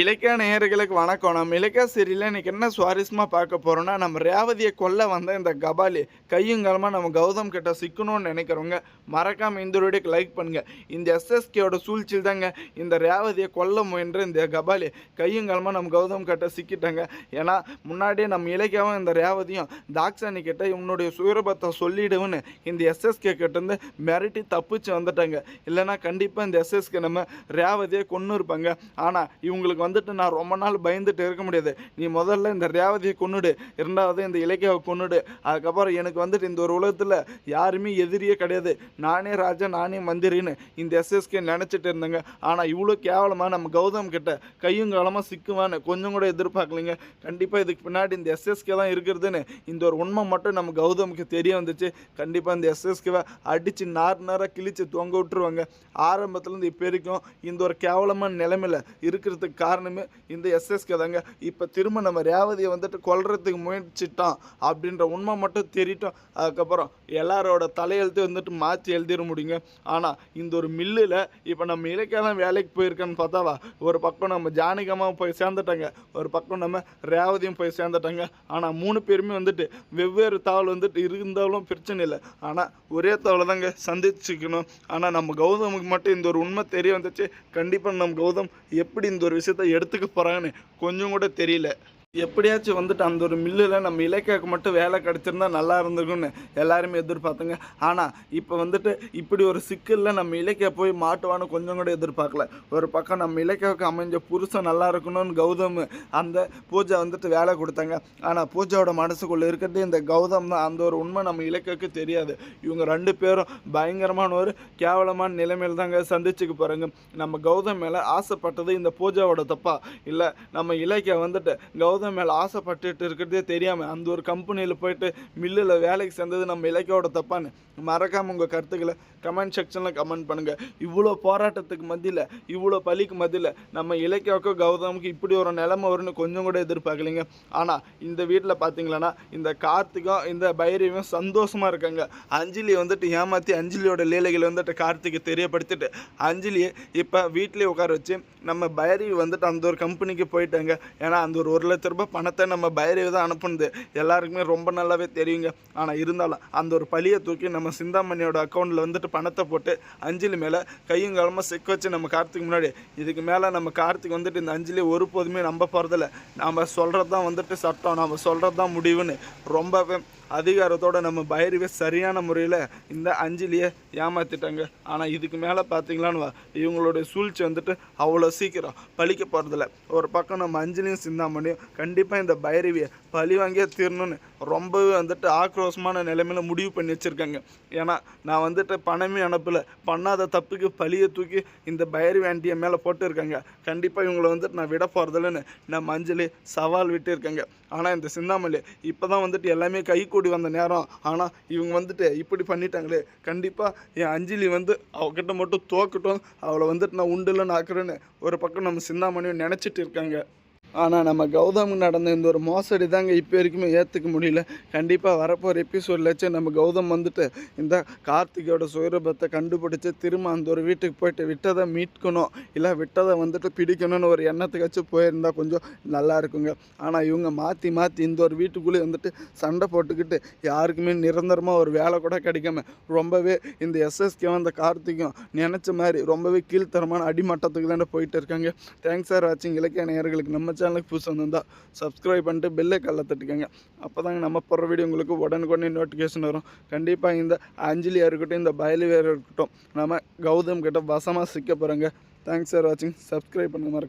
இலக்கிய நேயர்களுக்கு வணக்கம். நம்ம இலக்கிய சீரியலில் இன்னைக்கு என்ன சுவாரஸ்யமாக பார்க்க போகிறோம்னா நம்ம ரேவதியை கொல்ல வந்த இந்த கபாலி கையுங்காலமாக நம்ம கௌதம் கிட்ட சிக்கணும்னு நினைக்கிறவங்க மறக்காமல் இந்த வீடியோக்கு லைக் பண்ணுங்கள் இந்த எஸ்எஸ்கேயோட சூழ்ச்சியில் தாங்க இந்த ரேவதியை கொல்ல முயன்ற இந்த கபாலி கையுங்காலமாக நம்ம கௌதம் கிட்ட சிக்கிட்டாங்க. ஏன்னா முன்னாடியே நம்ம இலக்கியாவும் இந்த ரேவதியும் தாக்ஷானி கிட்ட இவனுடைய சுயரபத்தை சொல்லிடுவேன்னு இந்த எஸ்எஸ்கே கிட்டேருந்து மிரட்டி தப்பிச்சு வந்துட்டாங்க. இல்லைன்னா கண்டிப்பாக இந்த எஸ்எஸ்கே நம்ம ரேவதியை கொண்டு இருப்பாங்க ஆனால் இவங்களுக்கு வந்துட்டு நான் ரொம்ப நாள் பயந்துட்டு இருக்க முடியாது. நீ முதல்ல இந்த ரேவதியை கொன்னுடு. இரண்டாவது இந்த இலக்கியாவை கொன்னுடு. அதுக்கப்புறம் எனக்கு வந்துட்டு இந்த ஒரு உலகத்தில் யாருமே எதிரியே கிடையாது. நானே ராஜா நானே மந்திரின்னு இந்த எஸ்எஸ்கே நினச்சிட்டு இருந்தேங்க. ஆனால் இவ்வளோ கேவலமாக நம்ம கௌதம் கிட்ட கையும் காலமாக சிக்குவான்னு கொஞ்சம் கூட எதிர்பார்க்கலைங்க. கண்டிப்பாக இதுக்கு பின்னாடி இந்த எஸ்எஸ்கே தான் இருக்கிறதுன்னு இந்த ஒரு உண்மை மட்டும் நம்ம கௌதமுக்கு தெரிய வந்துச்சு. கண்டிப்பாக இந்த எஸ்எஸ்கேவை அடித்து நார் நாராக கிழிச்சு தொங்க விட்டுருவாங்க. ஆரம்பத்துலேருந்து இப்போ வரைக்கும் இந்த ஒரு கேவலமான நிலைமையில் இருக்கிறதுக்கு காரணமே இந்த எஸ்எஸ்கே தாங்க. இப்போ திரும்ப நம்ம ரேவதியை வந்துட்டு கொல்றதுக்கு முயற்சிட்டான் அப்படின்ற உண்மை மட்டும் தெரியட்டும் அதுக்கப்புறம் எல்லாரோட தலையெழுத்து வந்துட்டு மாற்றி எழுதிட முடியுங்க. ஆனால் இந்த ஒரு மில்லில் இப்போ நம்ம இலக்கியம் வேலைக்கு போயிருக்கேன்னு பார்த்தாவா? ஒரு பக்கம் நம்ம ஜானகமாக போய் சேர்ந்துட்டாங்க. ஒரு பக்கம் நம்ம ரேவதியும் போய் சேர்ந்துட்டாங்க. ஆனால் மூணு பேருமே வந்துட்டு வெவ்வேறு தாவல் வந்துட்டு இருந்தாலும் பிரச்சனை இல்லை. ஆனால் ஒரே தாவலை தாங்க சந்திச்சுக்கணும். ஆனால் நம்ம கௌதமுக்கு மட்டும் இந்த ஒரு உண்மை தெரிய வந்துச்சு. கண்டிப்பாக நம்ம கௌதம் எப்படி இந்த ஒரு விஷயத்தை எடுத்துக்க போகிறாங்கன்னு கொஞ்சம் கூட தெரியல. எப்படியாச்சும் வந்துட்டு அந்த ஒரு மில்லில் நம்ம இலக்கியாவுக்கு மட்டும் வேலை கிடச்சிருந்தா நல்லா இருந்திருக்கும்னு எல்லாருமே எதிர்பார்த்துங்க. ஆனால் இப்போ வந்துட்டு இப்படி ஒரு சிக்கலில் நம்ம இலக்கியா போய் மாட்டுவான்னு கொஞ்சம் கூட எதிர்பார்க்கல. ஒரு பக்கம் நம்ம இலக்கியாவுக்கு அமைஞ்ச புருஷன் நல்லா இருக்கணும்னு கௌதம் அந்த பூஜை வந்துட்டு வேலை கொடுத்தாங்க. ஆனால் பூஜாவோட மனசுக்குள்ளே இருக்கிறது இந்த கௌதம் தான். அந்த ஒரு உண்மை நம்ம இலக்கியாவுக்கு தெரியாது. இவங்க ரெண்டு பேரும் பயங்கரமான ஒரு கேவலமான நிலைமையில் தாங்க சந்திச்சுக்க போகிறாங்க நம்ம கௌதம் மேலே ஆசைப்பட்டது இந்த பூஜாவோட தப்பா? இல்லை நம்ம இலக்கியா வந்துட்டு கௌதம் மேலே ஆசைப்பட்டுட்டு இருக்கிறதே தெரியாமல் அந்த ஒரு கம்பெனியில் போயிட்டு மில்லில் வேலைக்கு சேர்ந்தது நம்ம இலக்கியோட தப்பான்னு மறக்காமல் உங்கள் கருத்துக்களை கமெண்ட் செக்ஷனில் கமெண்ட் பண்ணுங்கள் இவ்வளோ போராட்டத்துக்கு மத்தியில் இவ்வளோ பலிக்கு மத்தியில் நம்ம இலக்கியாவுக்கும் கௌதமுக்கு இப்படி ஒரு நிலைமை வரும்னு கொஞ்சம் கூட எதிர்பார்க்கலைங்க. ஆனால் இந்த வீட்டில் பார்த்தீங்களன்னா இந்த கார்த்திகம் இந்த பைரவியும் சந்தோஷமாக இருக்காங்க. அஞ்சலி வந்துட்டு ஏமாற்றி அஞ்சலியோட லீலைகளை வந்துட்டு கார்த்திக்கு தெரியப்படுத்திட்டு அஞ்சலியை இப்போ வீட்டிலே உட்கார வச்சு நம்ம பைரவி வந்துட்டு அந்த ஒரு கம்பெனிக்கு போயிட்டாங்க. ஏன்னா அந்த ஒரு ஒரு லட்ச ரூபாய் பணத்தை நம்ம பைரவி தான் அனுப்புனது. எல்லாருக்குமே ரொம்ப நல்லாவே தெரியுங்க. ஆனால் இருந்தாலும் அந்த ஒரு பழியை தூக்கி நம்ம சிந்தாமணியோட அக்கௌண்ட்டில் வந்துட்டு பணத்தை போட்டு அஞ்சலி மேலே கையும் காலமாக செக் வச்சு நம்ம கார்த்திக் முன்னாடி இதுக்கு மேலே நம்ம கார்த்திக் வந்துட்டு இந்த அஞ்சலி ஒருபோதுமே நம்ப போகிறதில்ல நாம் சொல்கிறது தான் வந்துட்டு சட்டம். நம்ம சொல்கிறது தான் முடிவுன்னு ரொம்பவே அதிகாரத்தோட நம்ம பைரவே சரியான முறையில் இந்த அஞ்சலியை ஏமாற்றிட்டாங்க ஆனால் இதுக்கு மேலே பார்த்தீங்களான்னு இவங்களுடைய சூழ்ச்சி வந்துட்டு அவ்வளோ சீக்கிரம் பழிக்க போகிறதில்ல ஒரு பக்கம் நம்ம அஞ்சலியும் சிந்தாமணியும் கண்டிப்பாக இந்த பைரவியை பழி வாங்கியே தீரணும்னு ரொம்பவே வந்துட்டு ஆக்ரோஷமான நிலைமையில முடிவு பண்ணி வச்சுருக்காங்க. ஏன்னா நான் வந்துட்டு பணமே அனுப்பலை. பண்ணாத தப்புக்கு பழியை தூக்கி இந்த பைரவி ஆண்டியை மேலே போட்டுருக்காங்க. கண்டிப்பாக இவங்களை வந்துட்டு நான் விட போகிறதில்லன்னு நம்ம அஞ்சலி சவால் விட்டு இருக்காங்க ஆனால் இந்த சிந்தாமணி இப்போ தான் வந்துட்டு எல்லாமே கை கூடி வந்த நேரம். ஆனால் இவங்க வந்துட்டு இப்படி பண்ணிட்டாங்களே. கண்டிப்பாக என் அஞ்சலி வந்து அவகிட்ட மட்டும் தோக்கட்டும். அவளை வந்துட்டு நான் உண்டுலன்னு ஆக்குறேன்னு ஒரு பக்கம் நம்ம சிந்தாமணியும் நினச்சிட்டு இருக்காங்க. ஆனால் நம்ம கௌதம் நடந்த இந்த ஒரு மோசடி தாங்க இப்போ வரைக்குமே ஏற்றுக்க முடியல. கண்டிப்பாக வரப்போகிற எபிசோட்லச்சும் நம்ம கௌதம் வந்துட்டு இந்த கார்த்திகோட சுயரூபத்தை கண்டுபிடிச்சி திரும்ப அந்த ஒரு வீட்டுக்கு போயிட்டு விட்டதை மீட்கணும். இல்லை விட்டதை வந்துட்டு பிடிக்கணும்னு ஒரு எண்ணத்துக்காச்சும் போயிருந்தால் கொஞ்சம் நல்லா இருக்குங்க. ஆனால் இவங்க மாற்றி மாற்றி இந்த ஒரு வீட்டுக்குள்ளே வந்துட்டு சண்டை போட்டுக்கிட்டு யாருக்குமே நிரந்தரமாக ஒரு வேலை கூட கிடைக்காம ரொம்பவே இந்த எஸ்எஸ்கே வந்த கார்த்திக்கும் நினச்ச மாதிரி ரொம்பவே கீழ்த்தரமான அடிமட்டத்துக்கு தானே போயிட்டு இருக்காங்க. தேங்க்ஸ் ஃபார் வாட்சிங் இலக்கிய நேயர்களுக்கு நம்ம சேனலுக்கு புதுசு வந்திருந்தால் சப்ஸ்கிரைப் பண்ணிட்டு பெல்லை கல்ல தட்டுக்கோங்க. அப்போ தாங்க நம்ம போடுற வீடியோ உங்களுக்கு உடனுக்குடனே நோட்டிஃபிகேஷன் வரும். கண்டிப்பாக இந்த அஞ்சலியாக இருக்கட்டும் இந்த பயலுவியாக இருக்கட்டும் நம்ம கௌதம் கிட்ட வசமாக சிக்க போகிறாங்க தேங்க்ஸ் ஃபார் வாட்சிங் சப்ஸ்கிரைப் பண்ணுங்க மறக்க